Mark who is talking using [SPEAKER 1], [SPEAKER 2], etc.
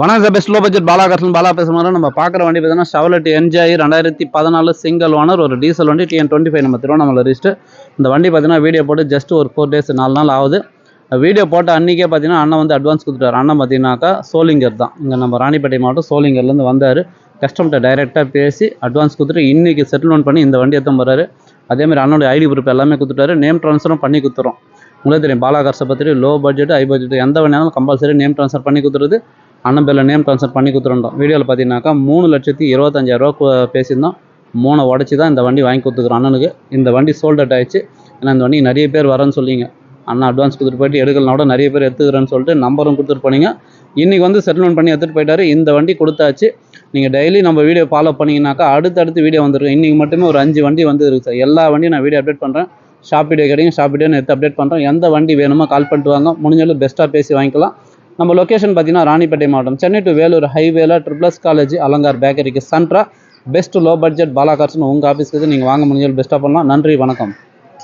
[SPEAKER 1] வணக்கம் sir. Best low budget Bala Bala பேசுகிறோம் நம்ம பார்க்குற வண்டி பார்த்தீங்கன்னா ஷவலட் என்ஜாய் ரெண்டாயிரத்தி பதினாலு சிங்கிள் ஓனர் ஒரு டீசல் வண்டி டிஎன் டுவெண்ட்டி ஃபைவ் நம்ம திருவண்ணாமலை ரிஜிஸ்டர் இந்த வண்டி பார்த்தீங்கன்னா வீடியோ போட்டு ஜஸ்ட் ஒரு ஃபோர் டேஸ் நாலு நாள் ஆகுது. வீடியோ போட்ட அன்றைக்கே பார்த்தீங்கன்னா அண்ணன் வந்து அட்வான்ஸ் கொடுத்துட்டார். அண்ணன் பார்த்தீங்கன்னாக்கா சோலிங்கர் தான். இங்கே நம்ம ராணிப்பேட்டை மாவட்டம் சோலிங்கர்லேருந்து வந்தார். கஸ்டமர்கிட்ட டைரெக்டாக பேசி அட்வான்ஸ் கொடுத்துட்டு இன்றைக்கி செட்டில்மெண்ட் பண்ணி இந்த வண்டி எடுத்து போகிறாரு அதேமாதிரி அண்ணனுடைய ஐடி ப்ரூஃப் எல்லாமே கொடுத்துட்டாரு. நேம் ட்ரான்ஸ்ஃபரும் பண்ணி கொடுத்துறோம். உங்களுக்கு தெரியும் பாலாகர்ஸை பற்றி லோ பட்ஜெட் ஹை பட்ஜெட் எந்த வேணாலும் கம்பல்சரி நேம் ட்ரான்ஸ்ஃபர் பண்ணி கொடுத்துருது. அண்ணன் பேரில் நேம் ட்ரான்ஸ்ஃபர் பண்ணி கொடுத்துருந்தோம். வீடியோவில் பார்த்தீங்கன்னாக்கா மூணு லட்சத்தி இருபத்தஞ்சாயிரரூவா பேசியிருந்தோம். மூணை உடச்சி தான் இந்த வண்டி வாங்கி கொடுத்துக்குறோம் அண்ணனுக்கு. இந்த வண்டி சோல்ட் அவுட் ஆயிடுச்சு. ஏன்னா இந்த வண்டி நிறைய பேர் வரேன்னு சொல்லிங்க. அண்ணா அட்வான்ஸ் கொடுத்துட்டு போயிட்டு எடுக்கலனா கூட நிறைய பேர் எடுத்துக்கிறேன்னு சொல்லிட்டு நம்பரும் கொடுத்துட்டு போனீங்க. இன்றைக்கி வந்து செட்டில்மெண்ட் பண்ணி எடுத்துகிட்டு போயிட்டாரு. இந்த வண்டி கொடுத்தாச்சு. நீங்கள் டெய்லி நம்ம வீடியோ ஃபாலோ பண்ணிங்கனாக்கா அடுத்தடுத்து வீடியோ வந்துருக்கு இன்றைக்கி மட்டுமே ஒரு அஞ்சு வண்டி வந்து இருக்குது சார். எல்லா வண்டியும் நான் வீடியோ அப்டேட் பண்ணுறேன் ஷாப் வீடியோ கிடைக்கும். ஷாப் வீடியோ எடுத்து அப்டேட் பண்ணுறோம் எந்த வண்டி வேணுமோ கால் பண்ணிட்டு வாங்க. முடிஞ்சாலும் பெஸ்ட்டாக பேசி வாங்கிக்கலாம். நம்ம லொக்கேஷன் பார்த்தீங்கன்னா ராணிப்பேட்டை மாவட்டம். சென்னை டு வேலூர் ஹைவேல ட்ரிபிள்ஸ் காலேஜ் அலங்கார் பேக்கரிக்கு சென்ட்ரா பெஸ்ட் லோ பட்ஜெட் பாலா உங்கள் ஆஃபீஸ்க்கு நீங்கள் வாங்க முடிஞ்சால் பெஸ்ட்டாக பண்ணலாம். நன்றி வணக்கம்.